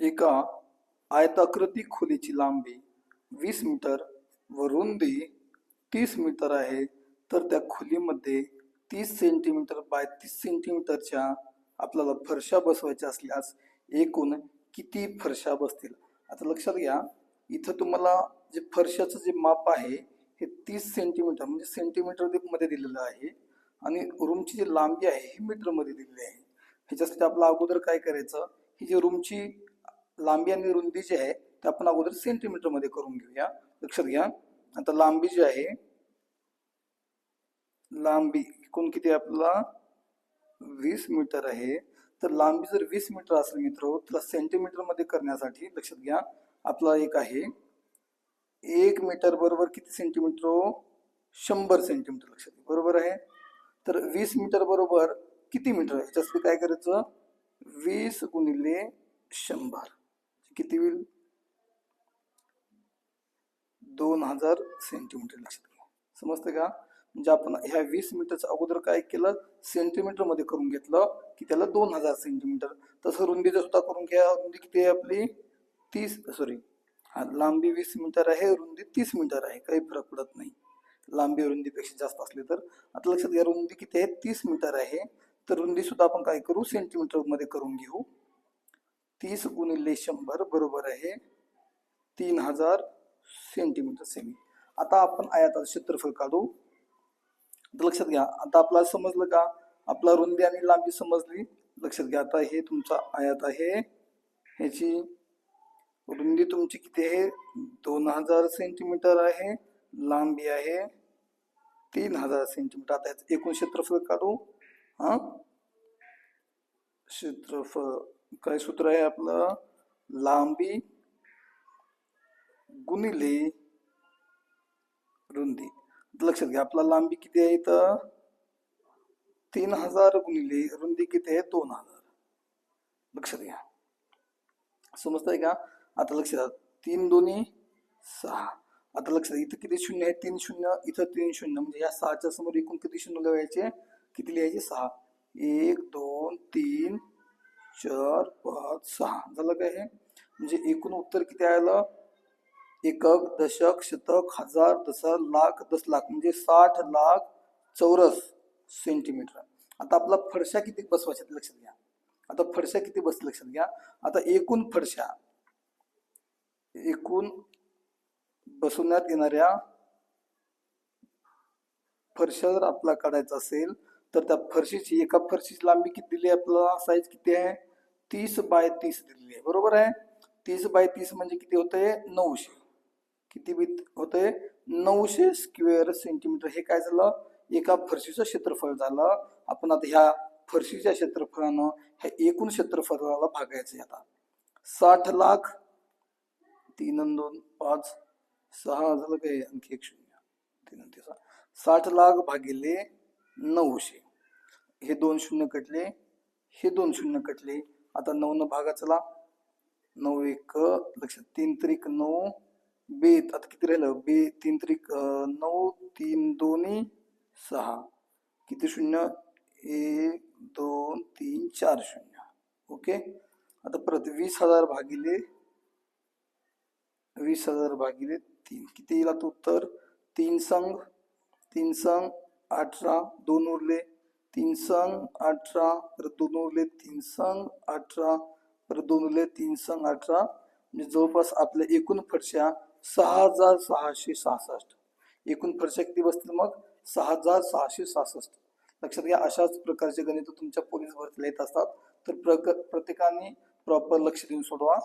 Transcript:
एका आयताकृती खोलीची लांबी वीस मीटर व रुंदी तीस मीटर आहे. तर त्या खोलीमध्ये तीस सेंटीमीटर बाय तीस सेंटीमीटरच्या आपल्याला फरशा बसवायच्या असल्यास एकूण किती फरशा बसतील? आता लक्षात घ्या इथं तुम्हाला जे फरशाचं जे माप आहे हे तीस सेंटीमीटर म्हणजे सेंटीमीटरमध्ये दिलेलं आहे आणि रूमची जी लांबी आहे ही मीटरमध्ये दिलेली आहे. ह्याच्यासाठी आपलं अगोदर काय करायचं ही जी रूमची लांबी आणि रुंदी जी आहे ते आपण अगोदर सेंटीमीटरमध्ये करून घेऊया. लक्षात घ्या. आता लांबी जी आहे लांबी एकूण किती आपला वीस मीटर आहे. तर लांबी जर वीस मीटर असेल मित्र त्याला सेंटीमीटरमध्ये करण्यासाठी लक्षात घ्या आपला एक आहे. एक मीटर बरोबर किती सेंटीमीटर शंभर सेंटीमीटर लक्षात घ्या. बरोबर आहे? तर वीस मीटर बरोबर किती मीटर आहे? याच्यासाठी काय करायचं? वीस गुणिले शंभर. किती होईल? दोन हजार सेंटीमीटर लक्षात घ्या समजतं का? म्हणजे आपण ह्या वीस मीटरच्या अगोदर काय केलं? सेंटीमीटरमध्ये करून घेतलं की त्याला दोन हजार सेंटीमीटर तसं रुंदीचं सुद्धा करून घ्या. रुंदी किती आहे आपली? तीस सॉरी हा लांबी वीस मीटर आहे रुंदी तीस मीटर आहे. काही फरक पडत नाही. लांबी रुंदीपेक्षा जास्त असली तर. आता लक्षात घ्या रुंदी किती आहे? तीस मीटर आहे. तर रुंदी सुद्धा आपण काय करू? सेंटीमीटरमध्ये करून घेऊ. तीस गुणिले शंभर बरोबर आहे तीन हजार सेंटीमीटर सेमी. आता आपण आयाताचं क्षेत्रफळ काढू. लक्षात घ्या आता आपल्याला समजलं का? आपला रुंदी आणि लांबी समजली. लक्षात घ्या आता हे तुमचा आयात आहे. ह्याची रुंदी तुमची किती आहे? दोन हजार सेंटीमीटर आहे. लांबी आहे तीन हजार सेंटीमीटर. आता ह्याचं एकूण क्षेत्रफळ काढू. हा? क्षेत्रफळ काय सूत्र आहे आपलं? लांबी गुणिले रुंदी. लक्षात घ्या आपला लांबी किती आहे तर तीन हजार गुणिले रुंदी किती आहे? दोन हजार. लक्षात घ्या. समजतंय का? आता लक्षात द्या तीन दोन्ही सहा. आता लक्षात इथं किती शून्य आहे? तीन शून्य. इथं तीन शून्य. म्हणजे या सहाच्या समोर एकूण किती शून्य लिहायचे किती लिहायचे? सहा. एक दोन तीन चार पाच सहा. झालं काय हे? म्हणजे एकूण उत्तर किती आलं? एकक दशक शतक हजार दस लाख दस लाख. म्हणजे साठ लाख चौरस सेंटीमीटर आता आपला फडशा किती बसवायच्या लक्षात घ्या. आता फडशा किती बस लक्षात घ्या. आता एकूण फडशा एकूण बसवण्यात येणाऱ्या फरशा जर आपला काढायचा असेल तर त्या फरशीची एका फरशीची लांबी किती दिली आहे आपल्याला साईज किती आहे? तीस बाय तीस दिलेली आहे. बरोबर आहे? तीस बाय तीस म्हणजे किती होतंय? नऊशे. किती बीत होतंय? नऊशे स्क्वेअर सेंटीमीटर. हे काय झालं? एका फरशीचं क्षेत्रफळ झालं. आपण आता ह्या फरशीच्या क्षेत्रफळानं ह्या एकूण क्षेत्रफळाला भागायचं आहे आता. साठ लाख तीन दोन पाच. सहा झालं काय? आणखी एक शून्य. तीन ते सहा साठ लाख भागिले नऊशे. हे दोन शून्य कटले. हे दोन शून्य कटले. आता नऊ न भागा चला. नऊ एक लक्षात. तीन त्रिक नऊ बे आता किती राहिलं? बे तीन त्रिक नऊ तीन दोन्ही सहा. किती शून्य? एक दोन तीन चार शून्य. ओके? आता परत वीस हजार भागिले वीस हजार भागिले तीन. किती येईल आता उत्तर? तीन संघ तीन संघ अठरा दोन उरले. तीन संघ अठरा परत दोन उरले तीन संघ अठरा परत दोन उरले तीन संघ अठरा. म्हणजे जवळपास आपल्या एकूण फरशा सहा हजार सहाशे सहासष्ट. एकूण फरशा किती बसतील मग? सहा हजार सहाशे सहासष्ट. लक्षात घ्या अशाच प्रकारचे गणित तुमच्या पोलीस भरतीला येत असतात. तर प्रक प्रत्येकाने प्रॉपर लक्ष देऊन सोडवा.